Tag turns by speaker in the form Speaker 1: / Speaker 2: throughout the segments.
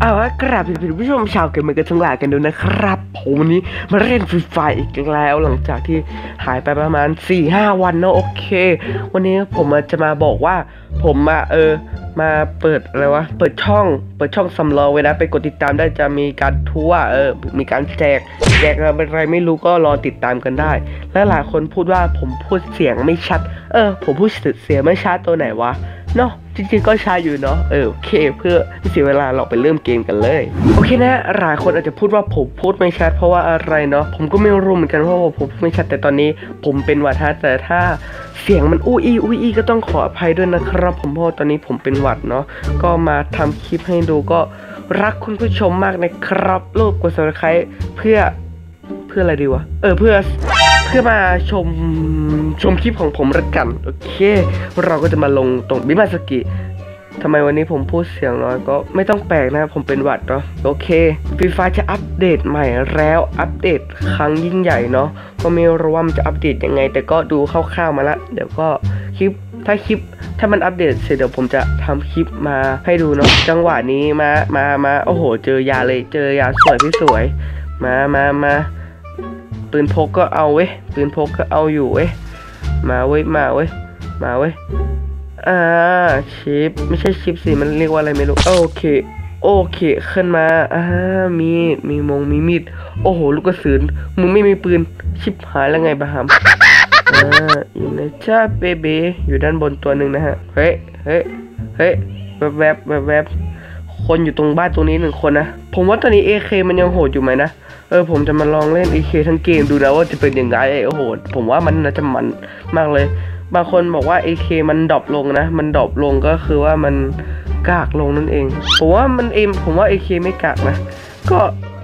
Speaker 1: เอาละกราบเป็นผู้ชมชาวเกมเมอร์กันทั้งหลายกันด้วยนะครับ ผมวันนี้มาเล่นฟรีไฟอีกแล้ว หลังจากที่หายไปประมาณ 4-5 วันเนอะโอเค วันนี้ผมจะมาบอกว่า ผมมาเออมาเปิดอะไรวะ เปิดช่อง เปิดช่องสำรองไว้นะ ไปกดติดตามได้จะมีการทั่วเออ มีการแจก แจกอะไรไม่รู้ก็รอติดตามกันได้ และหลายคนพูดว่าผมพูดเสียงไม่ชัด เออ ผมพูดเสียงไม่ชัดตัวไหนวะ เนาะจริงๆก็ช้าอยู่เนาะเออโอเค เพื่อไม่เสียเวลาเราไปเริ่มเกมกันเลย โอเคนะหลายคนอาจจะพูดว่าผมพูดไม่ชัดเพราะว่าอะไรเนาะผมก็ไม่รู้เหมือนกันว่าผมพูดไม่ชัดแต่ตอนนี้ ผมเป็นหวัดแต่ถ้าเสียงมันอู้อี้อู้อี้ก็ต้องขออภัยด้วยนะครับ ผมเพราะตอนนี้ผมเป็นหวัดเนาะก็มาทำคลิปให้ดูก็รักคุณผู้ชมมากนะครับรูปกด subscribe เพื่อเพื่ออะไรดีวะเออเพื่อ เพื่อมาชมชมคลิปของผมละกันโอเค เราก็จะมาลงตรงบิมาสกิทำไมวันนี้ผมพูดเสียงน้อยก็ไม่ต้องแปลกนะผมเป็นหวัดเนาะโอเคฟรีไฟจะอัปเดตใหม่แล้วอัปเดตครั้งยิ่งใหญ่เนาะก็ไม่รู้ว่ามันจะอัปเดตยังไง แต่ก็ดูคร่าวๆมาละเดี๋ยวก็คลิปถ้าคลิปถ้ามันอัปเดตเสร็จเดี๋ยวผมจะทำคลิปมาให้ดูเนาะจังหวะนี้มามามาโอ้โห เจอยาเลยเจอยาสวยพี่สวย มามามา ปืนพกก็เอาเว้ยปืนพกก็เอาอยู่เว้ยมาเว้ยมาเว้ยมาเว้ยอ่าชิปไม่ใช่ชิปสิมันเรียกว่าอะไรไม่รู้โอเคโอเคขึ้นมาอ่ามีมีมงมีมีด โอ้โห ลูกกระสุนมึงไม่มีปืนชิปหายแล้วไงบะฮัมอ่าอยู่ในจ้าเบเบอยู่ด้านบนตัวหนึ่งนะฮะเฮ้ยเฮ้ยเฮ้ยแวบแวบแวบแวบ คนอยู่ตรงบ้านตรงนี้หนึ่งคนนะ ผมว่าตอนนี้เอเคมันยังโหดอยู่ไหมนะ เออผมจะมาลองเล่นเอเคทั้งเกมดูนะว่าจะเป็นยังไงเออโหดผมว่ามันน่าจะมันมากเลย บางคนบอกว่าเอเคมันดรอปลงนะ มันดรอปลงก็คือว่ามันกากลงนั่นเอง ผมว่ามันเอ็มผมว่าเอเคไม่กากนะ ก็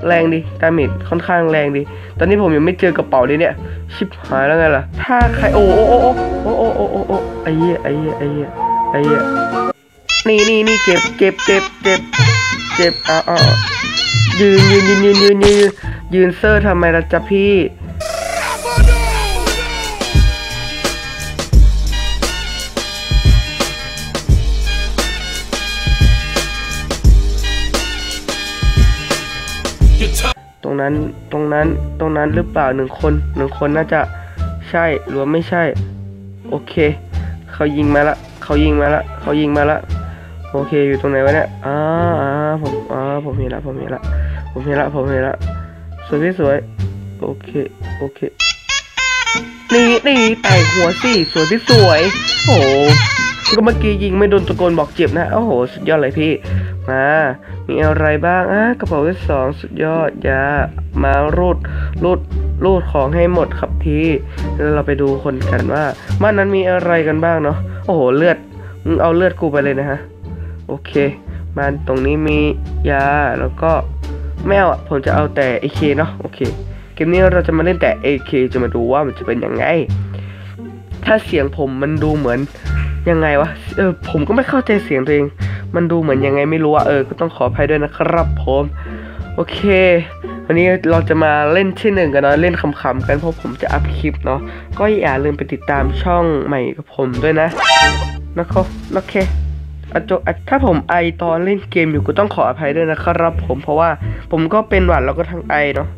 Speaker 1: แรงดีดามิดค่อนข้างแรงดี ตอนนี้ผมยังไม่เจอกระเป๋าเลยเนี่ย ชิบหายแล้วไงล่ะ ถ้าใครโอ้โอ้โอ้โอ้โอ้โอ้โอ้ไอ้เหี้ไอ้เหี้ไอ้เหี้ไอ้เหี้ นี่นี่นี่เก็บเก็บเก็บเก็บเก็บอ่าอ่ายืนยืนยืนยืนยืนยืนยืนเซอร์ทำไมล่ะจ๊ะพี่ตรงนั้นตรงนั้นตรงนั้นหรือเปล่าหนึ่งคนหนึ่งคนน่าจะใช่หรือไม่ใช่ โอเค เขายิงมาละ เขายิงมาละ เขายิงมาละ โอเคอยู่ตรงไหนวะเนี่ยอ่าอ่าผมอ่าผมเห็นละผมเห็นละผมเห็นละผมเห็นละสวยพี่สวยโอเคโอเคนี่นี่แต่หัวสิสวยพี่สวยโอ้โหก็เมื่อกี้ยิงไม่โดนตะโกนบอกเจ็บนะโอ้โหสุดยอดเลยพี่มามีอะไรบ้างอะกระเป๋าที่สองสุดยอดยามารูดรูดรูดของให้หมดครับพี่แล้วเราไปดูคนกันว่าบ้านนั้นมีอะไรกันบ้างเนาะโอ้โหเลือดมึงเอาเลือดกูไปเลยนะฮะ โอเคมาตรงนี้มียาแล้วก็แมวอะผมจะเอาแต่ AK เนาะโอเค เกมนี้เราจะมาเล่นแต่ AK จะมาดูว่ามันจะเป็นยังไง ถ้าเสียงผมมันดูเหมือนยังไงวะเออผมก็ไม่เข้าใจเสียงตัวเอง มันดูเหมือนยังไงไม่รู้อะเออก็ต้องขออภัยด้วยนะครับผมโอเค วันนี้เราจะมาเล่นที่หนึ่งกันเนาะเล่นขำๆกันเพราะผมจะอัพคลิปเนาะก็อย่าลืมไปติดตามช่องใหม่กับผมด้วยนะนะครับโอเค ถ้าผมไอตอนเล่นเกมอยู่ก็ต้องขออภัยด้วยนะครับผมเพราะว่าผมก็เป็นหวัดแล้วก็ทั้งไอเนาะ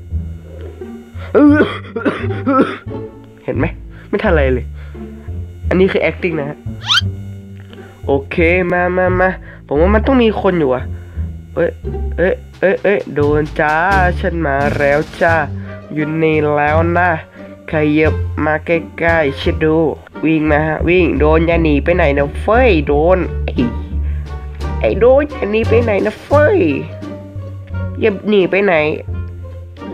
Speaker 1: เห็นไหมไม่ทันอะไรเลย อันนี้คือ acting นะฮะโอเคมามามาผมว่ามันต้องมีคนอยู่อะเอ้ยเอ้ยเอ้ยเอ้ยโดนจ้าฉันมาแล้วจ้าอยู่นี่แล้วนะขยับมาใกล้ๆชิดดู วิ่งมาฮะวิ่งโดนอย่าหนีไปไหนนะเฟ้ยโดนไอ้ ไอ้โดนอย่าหนีไปไหนนะเฟ้ยอย่าหนีไปไหน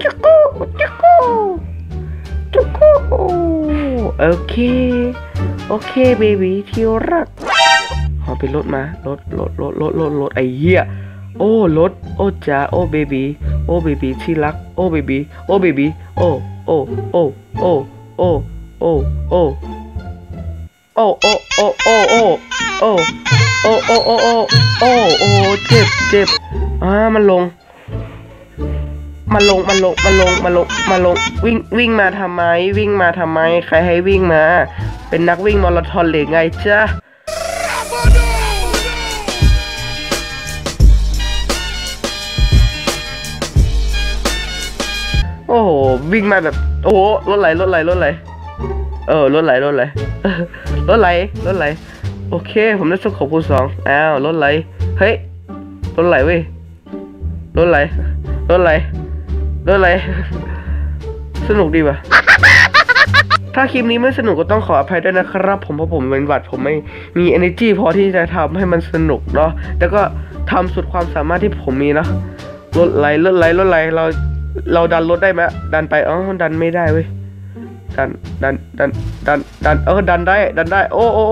Speaker 1: จุกกูจุกกูจุกกูโอเค โอเคเบบีที่รักขอเป็นรถมารถรถรถรถรถรถไอ้เหี้ยโอ้รถโอ้จ้าโอ้เบบีโอ้เบบีที่รัก โอ้เบบีโอ้เบบีโอ้โอ้โอ้โอ้โอ้โอ้โอ้โอ้โอ้โอ้โอ้ โอ้โอ้โอ้โอ้โอ้เจ็บเจ็บอ่ามันลง มันลงมันลงมันลงมันลงมันลงวิ่งวิ่งมาทำไม วิ่งมาทำไม ใครให้วิ่งมา เป็นนักวิ่งมาราธอนหรือไงจ้าโอ้โหวิ่งมาแบบ โอ้โหรถไหลรถไหลรถไหลเออรถไหลรถไหลรถไหลรถไหล โอเค ผมได้สกคูณสองอ้าวรถไหล เฮ้ยรถไหลเว้ยรถไหลรถไหลรถไหลสนุกดีป่ะ ถ้าคลิปนี้ไม่สนุกก็ต้องขออภัยด้วยนะครับ ผมเพราะผมเป็นหวัดผมไม่มี energy พอที่จะทำให้มันสนุกเนาะแล้วก็ทำสุดความสามารถที่ผมมีเนาะรถไหลรถไหลรถไหลเราเราดันรถได้ไหมดันไปอ๋อดันไม่ได้เว้ยดันดันดันดันดันเออดันได้ดันได้ โอ้โอ้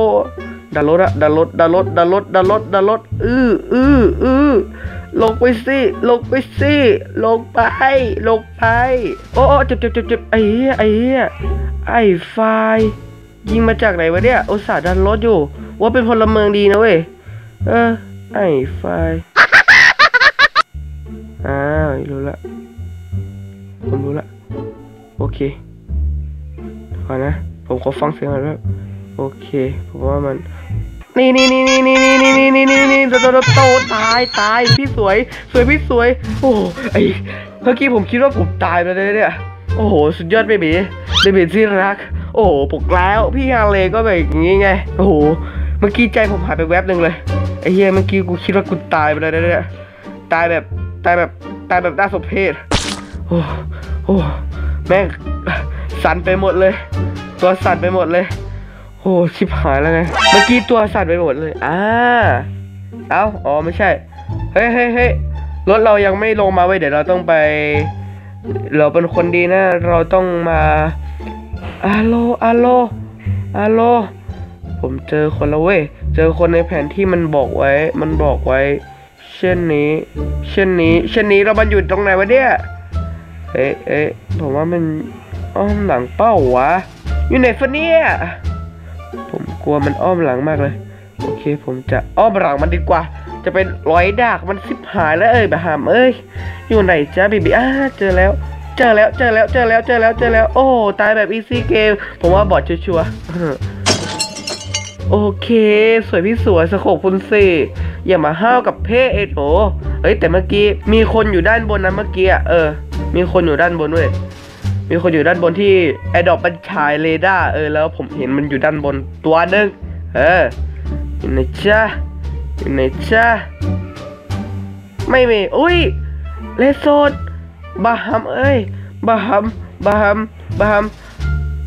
Speaker 1: ดันรถอะดันรถดันรถดันรถดันรถดันรถอื้ออื้ออื้อลงไปสิลงไปสิลงไป ลงไป โอ้เจ็บเจ็บเจ็บจบไอ้เหี้ยไอ้เหี้ยไอ้ไฟยิงมาจากไหนวะเนี่ยอุตส่าห์ดันรถอยู่ ว่าเป็นพลเมืองดีนะเว้ยเออไอ้ไฟอ้าวรู้ละผมรู้ละโอเคพอนะ ผมขอฟังเสียงหน่อยด้วโอเค ผมว่ามัน นี่นี่นี่นี่นี่นี่นี่นี่นี่นี่โตโตโตตายตายพี่สวย สวยพี่สวย โอ้ไอเมื่อกี้ผมคิดว่าผมตายไปเลยเนี่ยโอ้โหสุดยอดเบบีเบบีที่รัก โอ้โหปกแล้วพี่ฮาเลก็แบบอย่างงี้ไงโอ้โหเมื่อกี้ใจผมหายไปแวบหนึ่งเลยไอ้เฮียเมื่อกี้กูคิดว่ากูตายไปเลยเนี่ยตายแบบตายแบบตายแบบน่าสมเพชโอ้โหแม่งสั่นไปหมดเลย ตัวสั่นไปหมดเลย โอ้ชิบหายแล้วไง เมื่อกี้ตัวสั่นไปหมดเลยอ้าเอ้า อ๋อ ไม่ใช่ เฮ้ยเฮ้ยเฮ้ยรถเรายังไม่ลงมาเว้ย เดี๋ยวเราต้องไป เราเป็นคนดีนะ เราต้องมาอะโลอะโลอะโล ผมเจอคนละเว้ย เจอคนในแผนที่มันบอกไว้ มันบอกไว้ เช่นนี้ เช่นนี้ เช่นนี้เราบันอยู่ตรงไหนวะเนี่ย เอ๊ะเอ๊ะผมว่ามันอ้อมหลังเป้าวะ อยู่ไหนฟะเนี่ย ผมกลัวมันอ้อมหลังมากเลย โอเค ผมจะอ้อมหลังมันดีกว่า จะเป็นร้อยดากมันสิบหายแล้วเอ้ยแบบหามเอ้ย อยู่ไหนจ้าบีบีอ้าเจอแล้ว เจอแล้วเจอแล้วเจอแล้วเจอแล้วเจอแล้ว โอ้ตายแบบอีซี่เกม ผมว่าบอดชัวโอเค สวยพี่สวยสโคบคุณสิอย่ามาห้าวกับเพ่เอโถเอ้ยแต่เมื่อกี้มีคนอยู่ด้านบนนะเมื่อกี้เออ มีคนอยู่ด้านบนด้วย มีคนอยู่ด้านบนที่ไอดอกบันชายเรดาร์เออแล้วผมเห็นมันอยู่ด้านบนตัวนึงเอออยู่หนจ้าอยู่หนจ้าไม่มีอุ้ยเลสโซดบาฮัมเอ้ยบาฮัมบาฮัมบาฮัม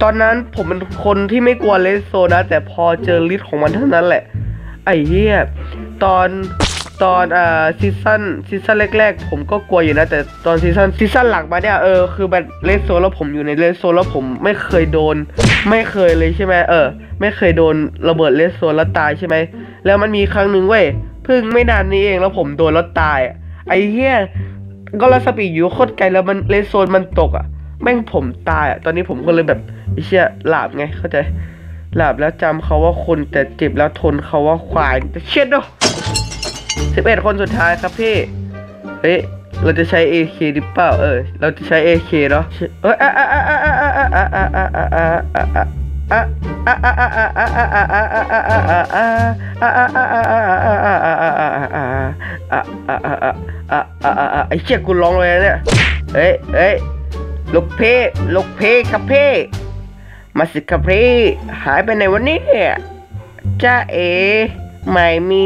Speaker 1: ตอนนั้นผมเป็นคนที่ไม่กลัวเลสโซนะ แต่พอเจอฤทธิ์ของมันเท่านั้นแหละ ไอ้เหี้ยตอน ตอนเอ่อซีซันซีซันแรก ๆ ผมก็กลัวอยู่นะ แต่ตอนซีซันซีซันหลังมาเนี่ยเออคือแบบเลสโซแล้วผมอยู่ในเลสโซแล้วผมไม่เคยโดน ไม่เคยเลยใช่ไหมเออ ไม่เคยโดนระเบิดเลสโซแล้วตายใช่ไหมแล้วมันมีครั้งหนึ่งเว้ยเพิ่งไม่นานนี้เองแล้วผมโดนแล้วตาย ไอ้เหี้ยก็ลาสปีอยู่โคตรไกลแล้วมันเลสโซนมันตกอะแม่งผมตายอะตอนนี้ผมก็เลยแบบไอเชี่ยหลับไงเข้าใจหลับแล้วจำเขาว่าคนแต่เจ็บแล้วทนเขาว่าควายแต่เช็ดเนาะ สิบเอ็ดคนสุดท้ายครับพี่ เฮ้ย เราจะใช้ AK หรือเปล่า เออ เราจะใช้ AK เนาะเอออ่ไอ้เชี่ยกูร้องเลยเนี่ย เฮ้ยเฮ้ยลูกเพลูกเพครับเพมาสิครับเพหายไปไหนวันนี้จ้าเอ๋ไม่มี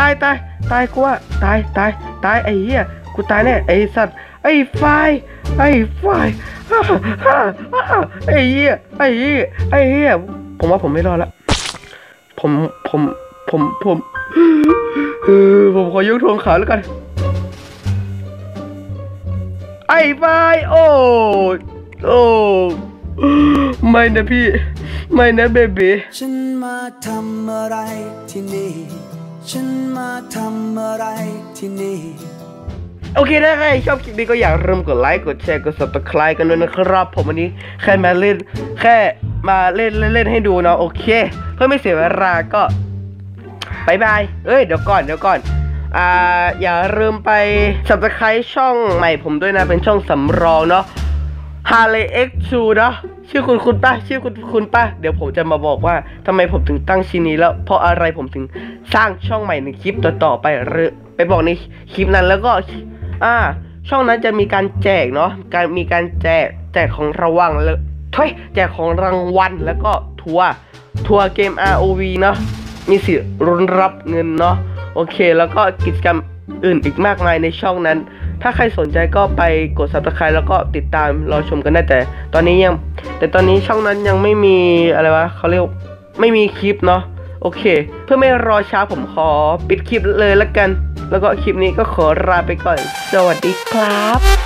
Speaker 1: ตายตายตายกูว่าตายตายตายไอ้เหี้ยกูตายแน่ไอ้สัตว์ไอ้ไฟไอ้ไฟไอ้เหี้ยไอ้เหี้ยไอ้เหี้ยผมว่าผมไม่รอดละผมผมผมผมผมขอยกทวงขาแล้วกัน ไอ้ไฟโอ้โอ้ไม่นะพี่ ไม่นะเบบี
Speaker 2: ฉันมาทำอะไรที่นี่ ฉันมาทำอะไรที่นี่
Speaker 1: โอเคถ้าใครชอบคลิปนี้ก็อย่าลืมกดไลค์กดแชร์กด subscribe กันด้วยนะครับ ผมวันนี้แค่มาเล่นแค่มาเล่นเล่นให้ดูเนาะโอเค เพื่อไม่เสียเวลาก็บายบาย เอ้ย เดี๋ยวก่อน เดี๋ยวก่อน อ่า อย่าลืมไป subscribe ช่องใหม่ผมด้วยนะ เป็นช่องสำรองเนาะฮาเลเอ็กชูเนาะ ชื่อคุณคุณป้าชื่อคุณคุณป้าเดี๋ยวผมจะมาบอกว่าทำไมผมถึงตั้งชื่อนี้แล้ว เพราะอะไรผมถึงสร้างช่องใหม่ในคลิปต่อๆไปหรือไปบอกในคลิปนั้นแล้วก็ อ่า ช่องนั้นจะมีการแจกเนาะการมีการแจกแจกของรางวัลแล้วถ้ยแจกของรางวัลแล้วก็ทัวร์ทัวร์เกม ROV เนาะมีสิทธิ์รุนรับเงินเนาะโอเค แล้วก็กิจกรรมอื่นอีกมากมายในช่องนั้น ถ้าใครสนใจก็ไปกด subscribe แล้วก็ติดตามรอชมกันได้แต่ ตอนนี้ยัง แต่ตอนนี้ช่องนั้นยังไม่มีอะไรวะเขาเรียกไม่มีคลิปเนาะโอเค เพื่อไม่รอช้าผมขอปิดคลิปเลยละกัน แล้วก็คลิปนี้ก็ขอลาไปก่อน สวัสดีครับ